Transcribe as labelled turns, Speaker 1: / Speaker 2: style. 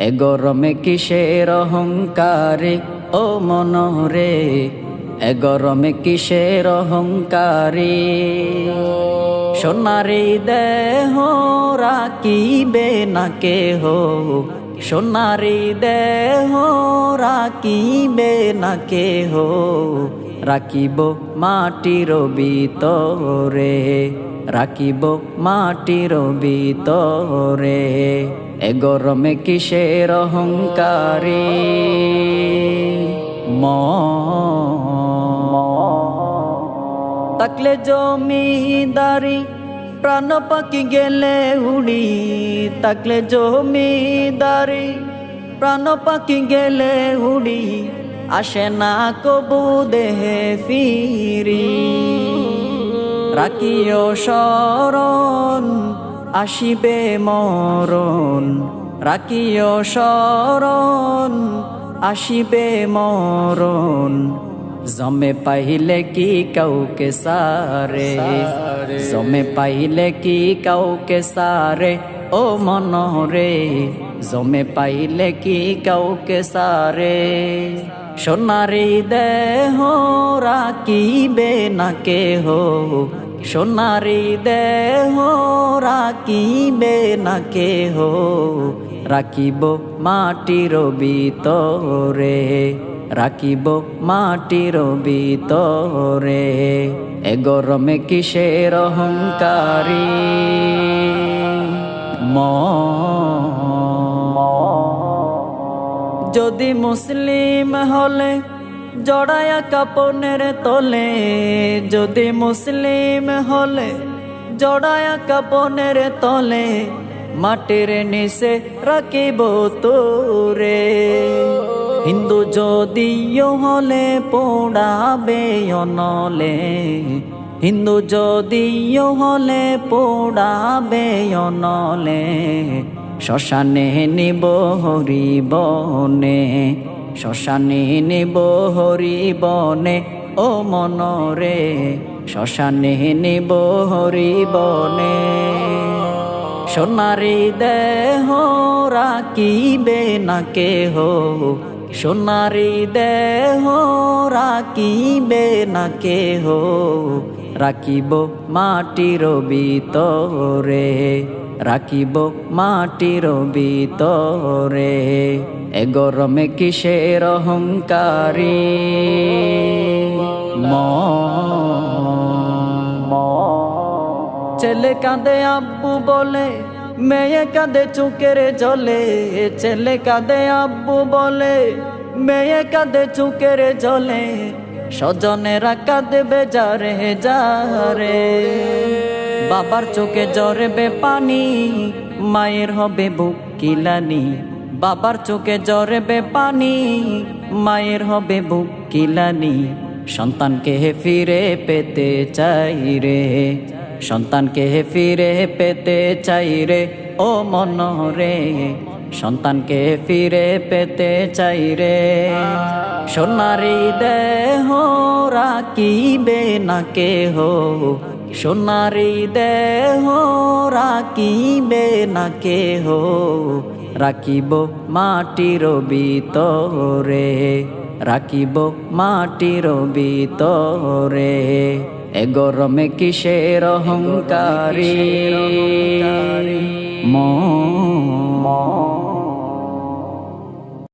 Speaker 1: এ গরমে কিসের অহংকারে? ও মনরে এ গরমে কিসের অহংকারে? সোনারি দেহ রাখিবে না কেহ, সোনারি দেহ রাখিবে না কেহ। রাখিব মাটির ভিতরে, রাখিব মাটির ভিতরে। এ গরমে কিসের অহংকারে? ম। তাকলে জমিদারি প্রাণ পাখি গেলে উড়ি। তাকলে জমিদারি প্রাণ পাখি গেলে উড়ি। আসে না কবু দেহে ফিরি। রাখিও শরণ আসিবে মরণ। রাখিও শরণ আসিবে মরণ। জমে পাইলে কি কাউকে সারে? জমে পাইলে কি কাউকে সারে? ও মনরে জমে পাইলে কি কাউকে সারে? সোনারি দেহ রাখিবে না কেহ। সোনারি দেহ রাখিবে না কেহ। রাখিব মাটির ভিতরে, রাখিব মাটির ভিতরে। এ গরমে কিসের অহংকারী? ম যদি মুসলিম হলে জড়ায়া কাপনের তলে, যদি মুসলিম হলে জড়ায়া কাপনের তলে, মাটির নিচে রাখিব তোরে। হিন্দু যদিও হলে পোড়াবে অনলে, হিন্দু যদিও হলে পোড়াবে অনলে শ্মশানে নিব হরিবনে, শ্মশানে নিব হরিবনে, ও মনরে, শ্মশানে নিব হরিবনে। সোনারি দেহ রাখিবে না কেহ, সোনারি দেহ রাখিবে না কেহ, রাখিব মাটির ভিতরে। রাখিব মাটির ভিতরে। এ গরমে কিসের অহংকারী? ম। ছেলে কাঁদে আব্বু বলে, মেয়ে কাঁদে চুকের জলে। ছেলে কাঁদে আব্বু বলে, মেয়ে কাঁদে চুকের জলে। স্বজনেরা কাঁদবে যারে যারে। বাবার চোখে জরবে পানি, মায়ের হবে বুক কিলানি। বাবার চোখে জরবে পানি, মায়ের হবে বুক কিলানি। সন্তানকে হে ফিরে পেতে চাই রে, সন্তানকে হে ফিরে পেতে চাই রে, ও মন রে সন্তানকে ফিরে পেতে চাই রে। সোনারি দেহ রাখিবে না কেহ। সোনারি দেহ রাখিবে না কেহ। রাখিব মাটির ভিতরে রাখিব মাটির ভিতরে। এ গরমে কিসের অহংকারী? ম